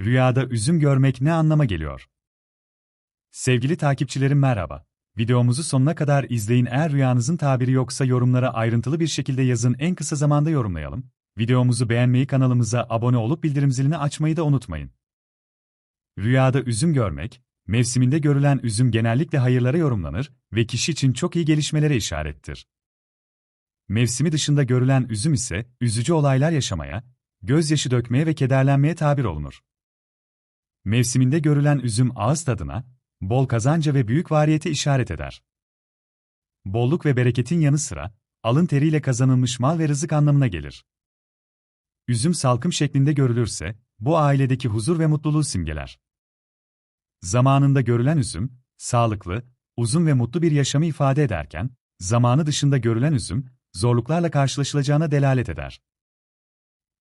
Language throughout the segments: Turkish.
Rüyada üzüm görmek ne anlama geliyor? Sevgili takipçilerim merhaba. Videomuzu sonuna kadar izleyin eğer rüyanızın tabiri yoksa yorumlara ayrıntılı bir şekilde yazın en kısa zamanda yorumlayalım. Videomuzu beğenmeyi kanalımıza abone olup bildirim zilini açmayı da unutmayın. Rüyada üzüm görmek, mevsiminde görülen üzüm genellikle hayırlara yorumlanır ve kişi için çok iyi gelişmelere işarettir. Mevsimi dışında görülen üzüm ise üzücü olaylar yaşamaya, gözyaşı dökmeye ve kederlenmeye tabir olunur. Mevsiminde görülen üzüm ağız tadına, bol kazanca ve büyük variyete işaret eder. Bolluk ve bereketin yanı sıra, alın teriyle kazanılmış mal ve rızık anlamına gelir. Üzüm salkım şeklinde görülürse, bu ailedeki huzur ve mutluluğu simgeler. Zamanında görülen üzüm, sağlıklı, uzun ve mutlu bir yaşamı ifade ederken, zamanı dışında görülen üzüm, zorluklarla karşılaşılacağına delalet eder.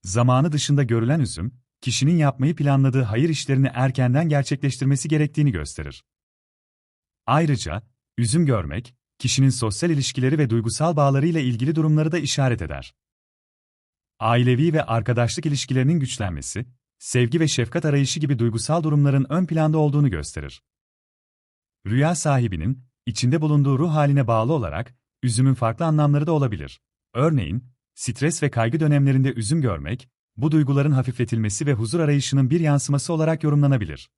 Zamanı dışında görülen üzüm, kişinin yapmayı planladığı hayır işlerini erkenden gerçekleştirmesi gerektiğini gösterir. Ayrıca, üzüm görmek, kişinin sosyal ilişkileri ve duygusal bağlarıyla ilgili durumları da işaret eder. Ailevi ve arkadaşlık ilişkilerinin güçlenmesi, sevgi ve şefkat arayışı gibi duygusal durumların ön planda olduğunu gösterir. Rüya sahibinin, içinde bulunduğu ruh haline bağlı olarak, üzümün farklı anlamları da olabilir. Örneğin, stres ve kaygı dönemlerinde üzüm görmek, bu duyguların hafifletilmesi ve huzur arayışının bir yansıması olarak yorumlanabilir.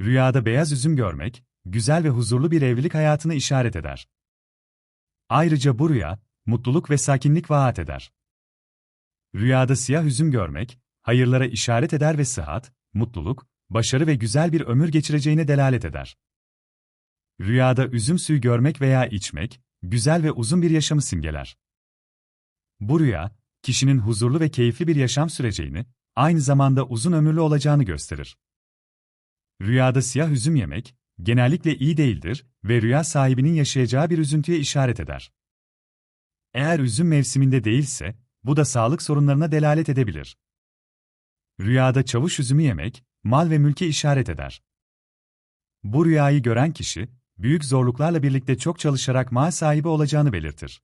Rüyada beyaz üzüm görmek, güzel ve huzurlu bir evlilik hayatını işaret eder. Ayrıca bu rüya, mutluluk ve sakinlik vaat eder. Rüyada siyah üzüm görmek, hayırlara işaret eder ve sıhhat, mutluluk, başarı ve güzel bir ömür geçireceğine delalet eder. Rüyada üzüm suyu görmek veya içmek, güzel ve uzun bir yaşamı simgeler. Bu rüya, kişinin huzurlu ve keyifli bir yaşam süreceğini, aynı zamanda uzun ömürlü olacağını gösterir. Rüyada siyah üzüm yemek, genellikle iyi değildir ve rüya sahibinin yaşayacağı bir üzüntüye işaret eder. Eğer üzüm mevsiminde değilse, bu da sağlık sorunlarına delalet edebilir. Rüyada çavuş üzümü yemek, mal ve mülke işaret eder. Bu rüyayı gören kişi, büyük zorluklarla birlikte çok çalışarak mal sahibi olacağını belirtir.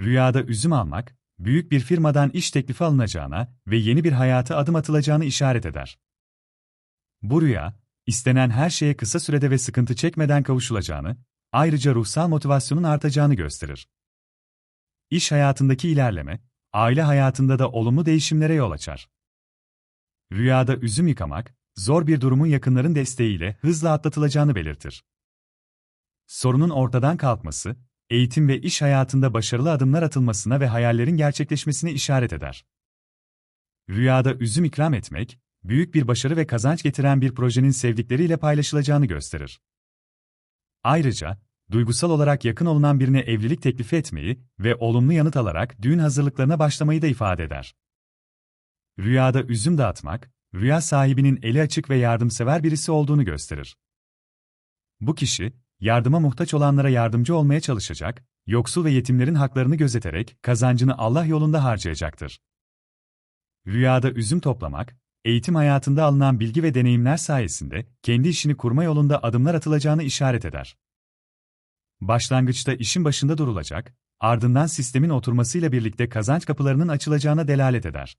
Rüyada üzüm almak, büyük bir firmadan iş teklifi alınacağına ve yeni bir hayata adım atılacağını işaret eder. Bu rüya, istenen her şeye kısa sürede ve sıkıntı çekmeden kavuşulacağını, ayrıca ruhsal motivasyonun artacağını gösterir. İş hayatındaki ilerleme, aile hayatında da olumlu değişimlere yol açar. Rüyada üzüm yıkamak, zor bir durumun yakınların desteğiyle hızla atlatılacağını belirtir. Sorunun ortadan kalkması, eğitim ve iş hayatında başarılı adımlar atılmasına ve hayallerin gerçekleşmesine işaret eder. Rüyada üzüm ikram etmek, büyük bir başarı ve kazanç getiren bir projenin sevdikleriyle paylaşılacağını gösterir. Ayrıca, duygusal olarak yakın olunan birine evlilik teklifi etmeyi ve olumlu yanıt alarak düğün hazırlıklarına başlamayı da ifade eder. Rüyada üzüm dağıtmak, rüya sahibinin eli açık ve yardımsever birisi olduğunu gösterir. Bu kişi, yardıma muhtaç olanlara yardımcı olmaya çalışacak, yoksul ve yetimlerin haklarını gözeterek kazancını Allah yolunda harcayacaktır. Rüyada üzüm toplamak, eğitim hayatında alınan bilgi ve deneyimler sayesinde kendi işini kurma yolunda adımlar atılacağını işaret eder. Başlangıçta işin başında durulacak, ardından sistemin oturmasıyla birlikte kazanç kapılarının açılacağına delalet eder.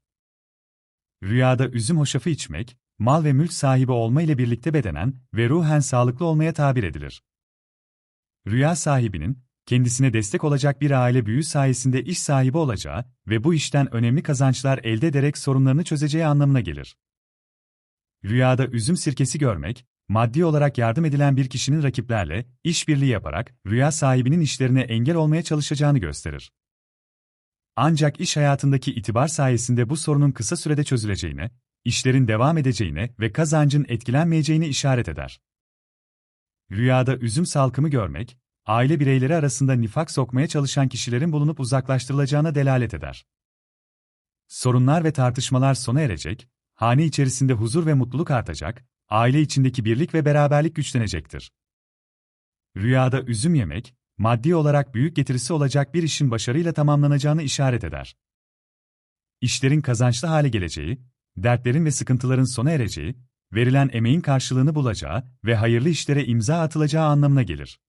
Rüyada üzüm hoşafı içmek, mal ve mülk sahibi olma ile birlikte bedenen ve ruhen sağlıklı olmaya tabir edilir. Rüya sahibinin, kendisine destek olacak bir aile büyüğü sayesinde iş sahibi olacağı ve bu işten önemli kazançlar elde ederek sorunlarını çözeceği anlamına gelir. Rüyada üzüm sirkesi görmek, maddi olarak yardım edilen bir kişinin rakiplerle işbirliği yaparak rüya sahibinin işlerine engel olmaya çalışacağını gösterir. Ancak iş hayatındaki itibar sayesinde bu sorunun kısa sürede çözüleceğine, işlerin devam edeceğine ve kazancın etkilenmeyeceğine işaret eder. Rüyada üzüm salkımı görmek, aile bireyleri arasında nifak sokmaya çalışan kişilerin bulunup uzaklaştırılacağına delalet eder. Sorunlar ve tartışmalar sona erecek, hane içerisinde huzur ve mutluluk artacak, aile içindeki birlik ve beraberlik güçlenecektir. Rüyada üzüm yemek, maddi olarak büyük getirisi olacak bir işin başarıyla tamamlanacağını işaret eder. İşlerin kazançlı hale geleceği, dertlerin ve sıkıntıların sona ereceği, verilen emeğin karşılığını bulacağı ve hayırlı işlere imza atılacağı anlamına gelir.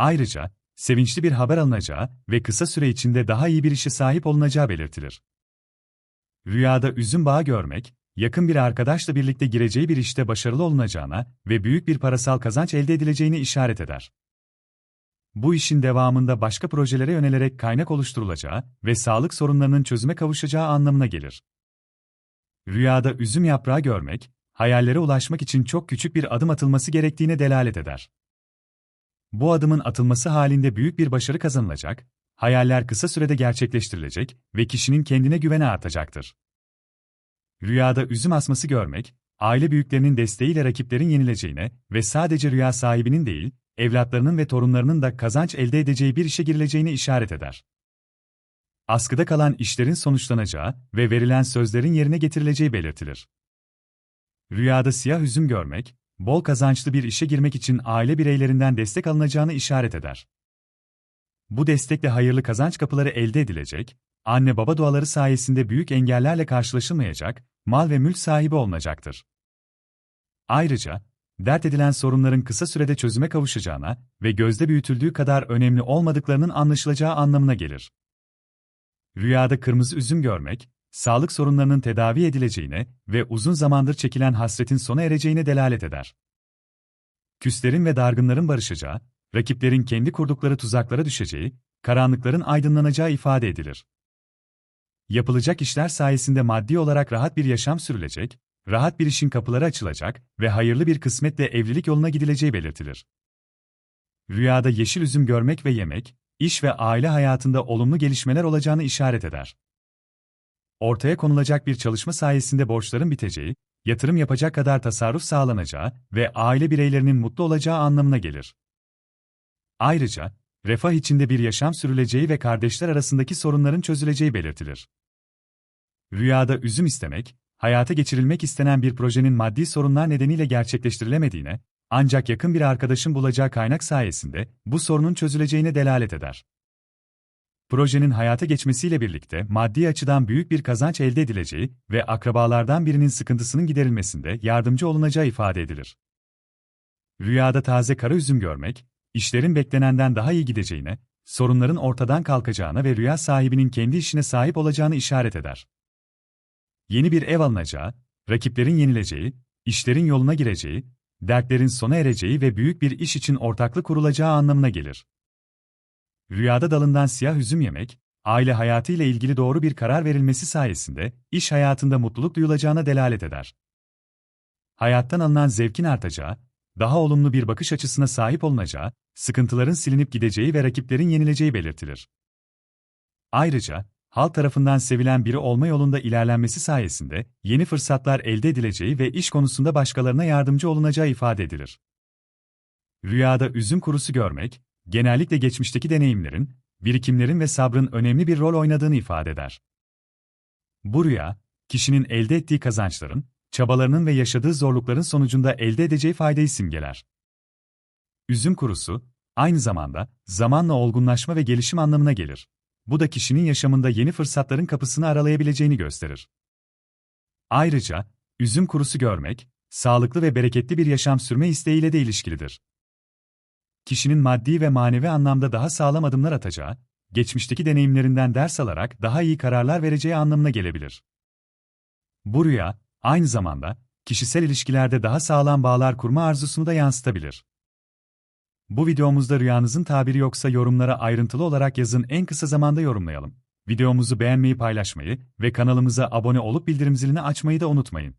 Ayrıca, sevinçli bir haber alınacağı ve kısa süre içinde daha iyi bir işe sahip olunacağı belirtilir. Rüyada üzüm bağı görmek, yakın bir arkadaşla birlikte gireceği bir işte başarılı olunacağına ve büyük bir parasal kazanç elde edileceğini işaret eder. Bu işin devamında başka projelere yönelerek kaynak oluşturulacağı ve sağlık sorunlarının çözüme kavuşacağı anlamına gelir. Rüyada üzüm yaprağı görmek, hayallere ulaşmak için çok küçük bir adım atılması gerektiğine delalet eder. Bu adımın atılması halinde büyük bir başarı kazanılacak, hayaller kısa sürede gerçekleştirilecek ve kişinin kendine güveni artacaktır. Rüyada üzüm asması görmek, aile büyüklerinin desteğiyle rakiplerin yenileceğine ve sadece rüya sahibinin değil, evlatlarının ve torunlarının da kazanç elde edeceği bir işe girileceğini işaret eder. Askıda kalan işlerin sonuçlanacağı ve verilen sözlerin yerine getirileceği belirtilir. Rüyada siyah üzüm görmek, bol kazançlı bir işe girmek için aile bireylerinden destek alınacağını işaret eder. Bu destekle hayırlı kazanç kapıları elde edilecek, anne baba duaları sayesinde büyük engellerle karşılaşılmayacak, mal ve mülk sahibi olunacaktır. Ayrıca, dert edilen sorunların kısa sürede çözüme kavuşacağına ve gözde büyütüldüğü kadar önemli olmadıklarının anlaşılacağı anlamına gelir. Rüyada kırmızı üzüm görmek, sağlık sorunlarının tedavi edileceğine ve uzun zamandır çekilen hasretin sona ereceğine delalet eder. Küslerin ve dargınların barışacağı, rakiplerin kendi kurdukları tuzaklara düşeceği, karanlıkların aydınlanacağı ifade edilir. Yapılacak işler sayesinde maddi olarak rahat bir yaşam sürülecek, rahat bir işin kapıları açılacak ve hayırlı bir kısmetle evlilik yoluna gidileceği belirtilir. Rüyada yeşil üzüm görmek ve yemek, iş ve aile hayatında olumlu gelişmeler olacağını işaret eder. Ortaya konulacak bir çalışma sayesinde borçların biteceği, yatırım yapacak kadar tasarruf sağlanacağı ve aile bireylerinin mutlu olacağı anlamına gelir. Ayrıca, refah içinde bir yaşam sürüleceği ve kardeşler arasındaki sorunların çözüleceği belirtilir. Rüyada üzüm istemek, hayata geçirilmek istenen bir projenin maddi sorunlar nedeniyle gerçekleştirilemediğine, ancak yakın bir arkadaşın bulacağı kaynak sayesinde bu sorunun çözüleceğine delalet eder. Projenin hayata geçmesiyle birlikte maddi açıdan büyük bir kazanç elde edileceği ve akrabalardan birinin sıkıntısının giderilmesinde yardımcı olunacağı ifade edilir. Rüyada taze kara üzüm görmek, işlerin beklenenden daha iyi gideceğine, sorunların ortadan kalkacağına ve rüya sahibinin kendi işine sahip olacağını işaret eder. Yeni bir ev alınacağı, rakiplerin yenileceği, işlerin yoluna gireceği, dertlerin sona ereceği ve büyük bir iş için ortaklık kurulacağı anlamına gelir. Rüyada dalından siyah üzüm yemek, aile hayatı ile ilgili doğru bir karar verilmesi sayesinde iş hayatında mutluluk duyulacağına delalet eder. Hayattan alınan zevkin artacağı, daha olumlu bir bakış açısına sahip olunacağı, sıkıntıların silinip gideceği ve rakiplerin yenileceği belirtilir. Ayrıca, halk tarafından sevilen biri olma yolunda ilerlenmesi sayesinde yeni fırsatlar elde edileceği ve iş konusunda başkalarına yardımcı olunacağı ifade edilir. Rüyada üzüm kurusu görmek, genellikle geçmişteki deneyimlerin, birikimlerin ve sabrın önemli bir rol oynadığını ifade eder. Bu rüya, kişinin elde ettiği kazançların, çabalarının ve yaşadığı zorlukların sonucunda elde edeceği faydayı simgeler. Üzüm kurusu, aynı zamanda zamanla olgunlaşma ve gelişim anlamına gelir. Bu da kişinin yaşamında yeni fırsatların kapısını aralayabileceğini gösterir. Ayrıca, üzüm kurusu görmek, sağlıklı ve bereketli bir yaşam sürme isteğiyle de ilişkilidir. Kişinin maddi ve manevi anlamda daha sağlam adımlar atacağı, geçmişteki deneyimlerinden ders alarak daha iyi kararlar vereceği anlamına gelebilir. Bu rüya, aynı zamanda, kişisel ilişkilerde daha sağlam bağlar kurma arzusunu da yansıtabilir. Bu videomuzda rüyanızın tabiri yoksa yorumlara ayrıntılı olarak yazın en kısa zamanda yorumlayalım. Videomuzu beğenmeyi paylaşmayı ve kanalımıza abone olup bildirim zilini açmayı da unutmayın.